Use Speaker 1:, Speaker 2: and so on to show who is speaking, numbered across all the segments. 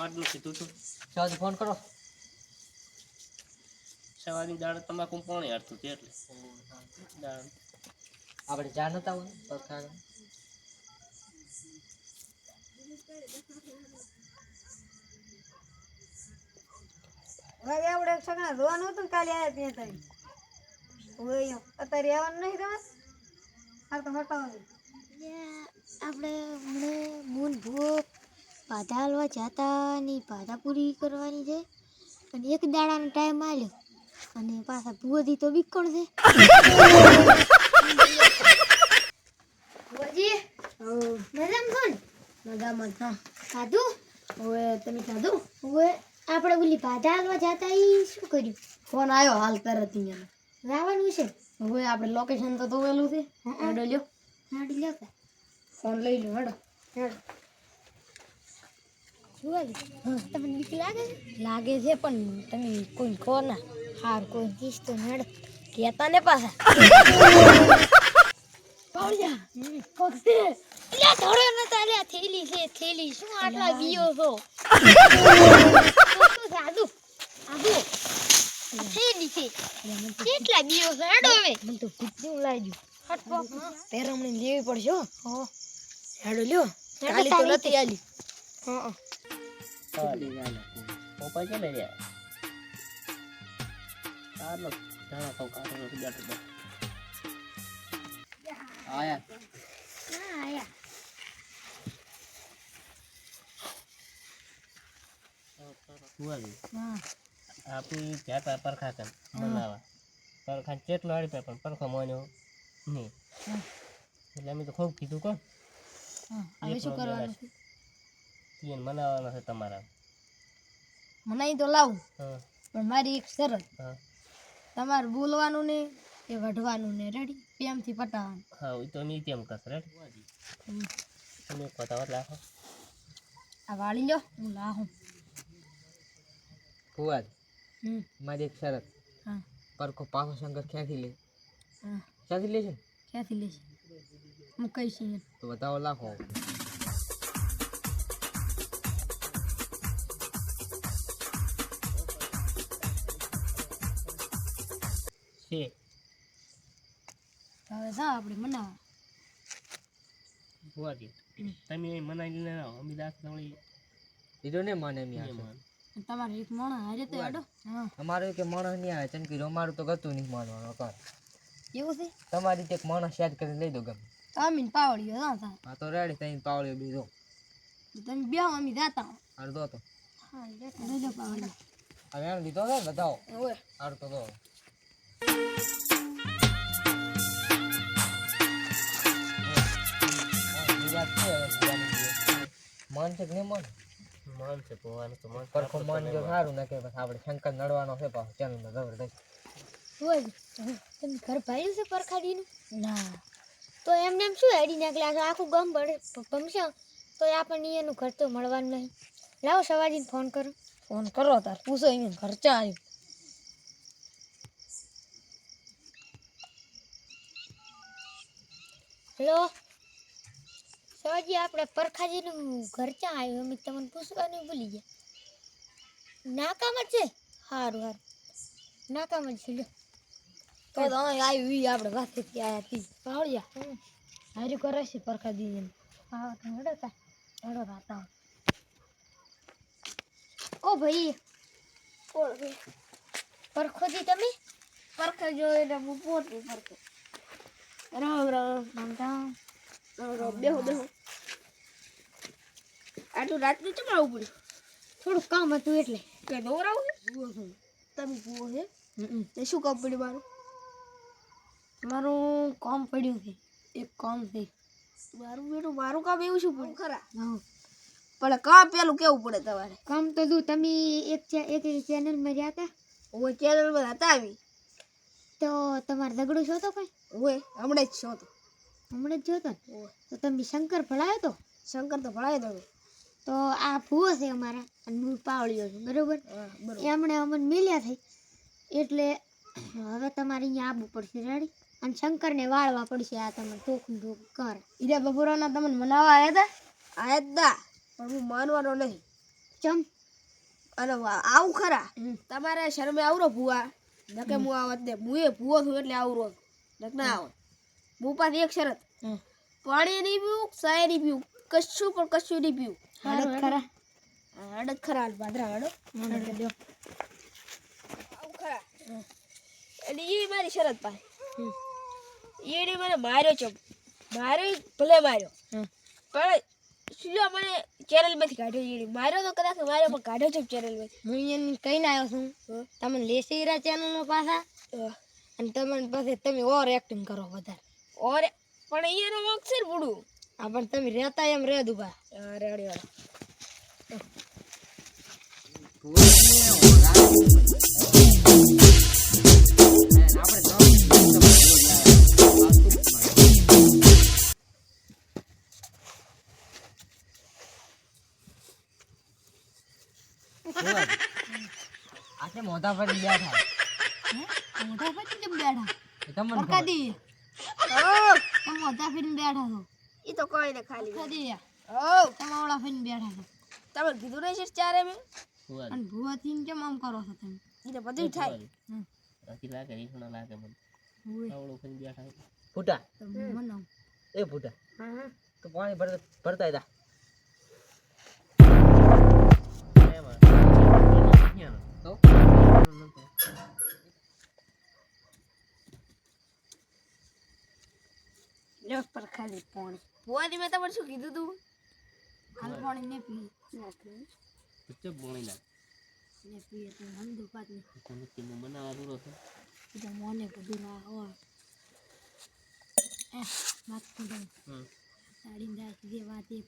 Speaker 1: આટલું કીધું તું.
Speaker 2: સવાજી ફોન કરો.
Speaker 1: સવારની દાડે તમાકુ પાણી હારતું હતું એટલે. દાડે
Speaker 2: આપણે જા નતા હોય પરખા
Speaker 3: હવે આપણે હતું કાલે આવ્યા ત્યાં ઓય અત્યારે આવવાનું નહીં તમારે હાલ તો હટાવવાનું
Speaker 4: આપણે મૂન ભૂ પાધા હાલવા જતા ની પાધા પૂરી કરવાની છે. અને એક દાડાનો ટાઈમ આવ્યો અને પાછા ભૂવથી તો બીકણ છે. ભુવાજી મજામાં છો ને? મજામાં હા. ખાધું હવે તમે ખાધું હવે આપણે ઓલી પાધા હાલવા જતા એ શું કર્યું?
Speaker 3: ફોન આવ્યો હાલ તરત અહીંયા
Speaker 4: લાવવાનું છે?
Speaker 3: હવે આપણે લોકેશન તો દોવેલું છે. હેડો લ્યો.
Speaker 4: હાડી લ્યો
Speaker 3: ફોન લઈ લો હેડો.
Speaker 4: હેડો. ભુવાજી તમને બીક લાગે છે?
Speaker 3: લાગે છે પણ તમે કોઈ કહો ના
Speaker 4: હાર કોઈ કીસ તો નડ.
Speaker 3: કહેતા ને પાછા.
Speaker 4: થેલી છે થેલી. શું આટલા ગીયો છો? થેલી છે. કેટલા છો હેડો હવે.
Speaker 3: મને તો ભૂખ્યું લાગ્યું. પેરમણી લેવી પડશે હો. હેડો લ્યો. કાલી તો નથી આલી.
Speaker 4: હા.
Speaker 1: સવારી પપ્પા કે લઈ રહ્યા ચાલો જાણા કહું કાઢો બેઠો બેઠો
Speaker 2: આયા
Speaker 4: ના આયા
Speaker 1: સુવારી
Speaker 4: હા
Speaker 1: આપણી ત્યાં તા પરખા કર બનાવવા પરખા ચેટલો હાડી પે પણ પરખો મોન્યો નહીં એને મનાવવાના છે તમારા.
Speaker 3: મનાઈ તો લાવું પણ મારી એક શરત. તમારે બોલવાનું ને એ વઢવાનું ને રેડી પ્રેમથી પટાવવાનું.
Speaker 1: હા એ તો નહીં તેમ કસ રેડી તમે એક લાખો.
Speaker 3: આ વાળી લો હું લાહું.
Speaker 2: ફુવાદ. મારી એક શરત.
Speaker 3: હા.
Speaker 2: પરખો પાછો શંકર ક્યાંથી લે? ક્યાંથી લે છે?
Speaker 3: ક્યાંથી લેશે હું કહીશ
Speaker 2: તો બતાવો લાખો.
Speaker 1: છે.
Speaker 3: હવે જા આપણે મનાવવા.
Speaker 1: દે. તમે મનાવી આવો અમે દાસ નવળી
Speaker 2: લીધો ને માને એમ યાર
Speaker 3: તમારે એક માણસ હારે તો હા.
Speaker 2: અમારે કે માણસ નહીં આવે ચમ કે અમારું તો ગતું નહીં માનવાનું કર
Speaker 3: એવું છે?
Speaker 2: તમારી રીતે એક માણસ યાદ કરીને લઈ દો ગમે.
Speaker 3: તો પાવળીઓ હા તા.
Speaker 2: આ તો રેડી તઈ પાવળીઓ બીજો
Speaker 3: તમે બે અમી જાતા
Speaker 2: અડધો તો.
Speaker 3: હા લેજો પાવળીઓ
Speaker 2: હવે છે ને બતાવો
Speaker 3: ઓય
Speaker 2: અડધો તો છે કે નહીં મન?
Speaker 1: માન છે ભગવાન તો માન
Speaker 2: પરખો મન જો સારું ના કે બસ આપણે શંકર નડવાનો છે પાછો ચેનલમાં જબરદસ્ત
Speaker 4: હોય તમે ઘર ભાડ્યું છે પરખાડીનું?
Speaker 3: ના.
Speaker 4: તો એમને એમ શું હેડી નાખલા છે? આખું ગમ ભરે ભમશે. તો એ આપણને એનું ઘર તો મળવાનું નહીં. લાવો સવાજીને ફોન કરો.
Speaker 3: ફોન કરો તાર પૂછો અહીંયા ખર્ચા આવ્યું.
Speaker 4: હેલો? સવાજી આપણે પરખાજીનું ઘર ક્યાં આવ્યું અમે તમને પૂછવાનું ભૂલી ગયા. નાકામ જ છે? સારું સારું નાકામ જ છે
Speaker 3: તો તમે આવી આપણે પાસે આયા તી. પાવડિયા હારી કરે છે પરખા દીને
Speaker 4: હા તો હેડો તા.
Speaker 3: હેડો
Speaker 4: ઓ ભાઈ. કોણ પરખોજી તમે?
Speaker 3: પરખા જો એટલે હું પોતે પરખો રામ રામ
Speaker 4: રામ રામ.
Speaker 3: રામ રામ. બેહો બેહો. આટલું રાતનું ચમ આવું પડ્યું
Speaker 4: થોડું કામ હતું એટલે.
Speaker 3: કે દોરાવું છો? તમે જુઓ છે તે શું કામ પડ્યું મારું? મારું કામ પડ્યું છે. એક કામ છે. મારું બેટું મારું કામ એવું શું પડ્યું? ખરા. પણ કામ પેલું કેવું પડે તમારે?
Speaker 4: કામ તો તું તમે એક એક ચેનલમાં રહ્યા હતા?
Speaker 3: હું ચેનલમાં હતા આવી
Speaker 4: તો તમારે ઝઘડો છો તો કઈ?
Speaker 3: હોય હમણાં જ છો તો
Speaker 4: હમણાં જ જોતો તો તમે શંકર ભળાયો તો?
Speaker 3: શંકર તો ભળાયો દો
Speaker 4: તો આ ભૂવો છે અમારા. અને હું પાવળીઓ છું. બરોબર? એમણે અમને મિલ્યા થઈ. એટલે હવે તમારે અહીંયા આવવું પડશે. રેડી અને શંકરને વાળવા પડશે આ તમે ટોકન ટોક કર.
Speaker 3: ઈરા બપોરાના તમને મનાવવા આવ્યા હતા આવ્યા હતા પણ હું માનવાનો નહીં. ચમ?
Speaker 5: અને આવું ખરા? તમારે શરમે આવરો ભૂવા? નકે હું આવત ને હું એ ભૂવો છું એટલે આવરો નક ના આવત. હું પાસે એક શરત. પાણી નહીં પીવું સાય નહીં પીવું? કશું પણ કશું નહીં પીવું.
Speaker 3: હડદ ખરા
Speaker 5: હડદ ખરા હાલ ભાદરા હડો
Speaker 3: હડદ લ્યો.
Speaker 5: આવું ખરા અને એ મારી શરત પાસે એને મને માર્યો છે માર્યો ભલે માર્યો. પણ શું મને ચેનલમાંથી કાઢ્યો છે માર્યો તો કદાચ માર્યો પણ કાઢ્યો છે ચેનલમાંથી
Speaker 3: હું અહીંયા કહીને આવ્યો છું તમે લેસી રહ્યા ચેનલનો પાછા અને તમે પછી તમે ઓર એક્ટિંગ કરો વધારે
Speaker 5: ઓર પણ અહીંયાનો વાંક છે ને બુડું
Speaker 3: પણ તમે રહેતા એમ રહે દુબા.
Speaker 5: અરે અરે અરે
Speaker 2: આટલે પર બેઠા.
Speaker 3: મોટા ફરીને બેઠા? તમે મોટા ફરીને બેઠા છો.
Speaker 5: ઈ તો કોઈ ને ખાલી
Speaker 3: પ્રકાદી
Speaker 5: ઓ
Speaker 3: તમે ઓળા ફરીને બેઠા છો.
Speaker 5: તમે કીધું નહીં છે ચારે મે?
Speaker 3: અને ભૂવા ભૂવાથી કેમ આમ કરો છો તમે?
Speaker 5: ઈ તો બધું થાય.
Speaker 3: હમ.
Speaker 1: બાકી લાગે રીંગણો લાગે મને.
Speaker 3: હોય
Speaker 1: આવડું બેઠા.
Speaker 2: ફૂટા.
Speaker 3: તો
Speaker 2: એ ફૂટા. તો પાણી ભરતા ભરતા હતા
Speaker 1: એમાં.
Speaker 2: તો?
Speaker 5: લ્યો પર ખાલી પાણી. ભુવાની મેં તમને શું કીધું તું?
Speaker 3: હાલ પાણી ને પી.
Speaker 1: ચૂપચાપ બોણી નાખ.
Speaker 3: ને પીએ તો મન દુખાત નહીં
Speaker 1: તો નક્કી હું બનાવવા દૂરો છું.
Speaker 3: તો મોને બધું ના હોય. એ વાત કરું.
Speaker 1: હમ.
Speaker 3: સાડી જાય જે વાત એ.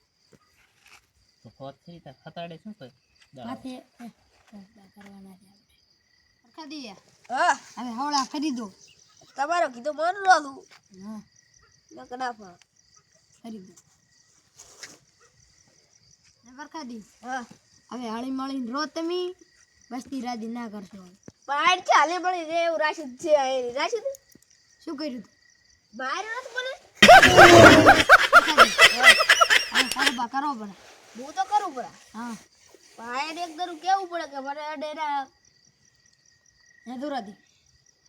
Speaker 1: તો ફોત થઈ તા ખતાડે શું કરે?
Speaker 3: માથે કરવાના છે આપણે. ખાધી
Speaker 5: હા
Speaker 3: હવે હવળા ખરીદો
Speaker 5: તમારો કીધો મન લો તું
Speaker 3: હા.
Speaker 5: નક ના ફા
Speaker 3: ખરીદો ને પ્રકાદી
Speaker 5: હા.
Speaker 3: હવે હળી મળીને રો તમે. વસ્તી રાજી ના કરશો હવે.
Speaker 5: પણ હાલે ચાલે મળી રે એવું રાશિદ છે રાશિદ?
Speaker 3: શું કર્યું તું?
Speaker 5: બહાર નથી
Speaker 3: બોલે કરો પડે
Speaker 5: હું તો કરું પડે
Speaker 3: હા.
Speaker 5: પણ એક દરું કેવું પડે કે મને અડે ના
Speaker 3: દુરાદી.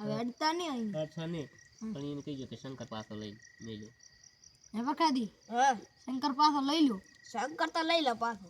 Speaker 3: હવે અડતા નહીં
Speaker 1: અડતા નહીં. પણ એને કહીજો કે શંકર પાછો લઈ લેજો લો
Speaker 3: વખાદી
Speaker 5: હા.
Speaker 3: શંકર પાછો લઈ લો
Speaker 5: શંકર તો લઈ લો પાછો.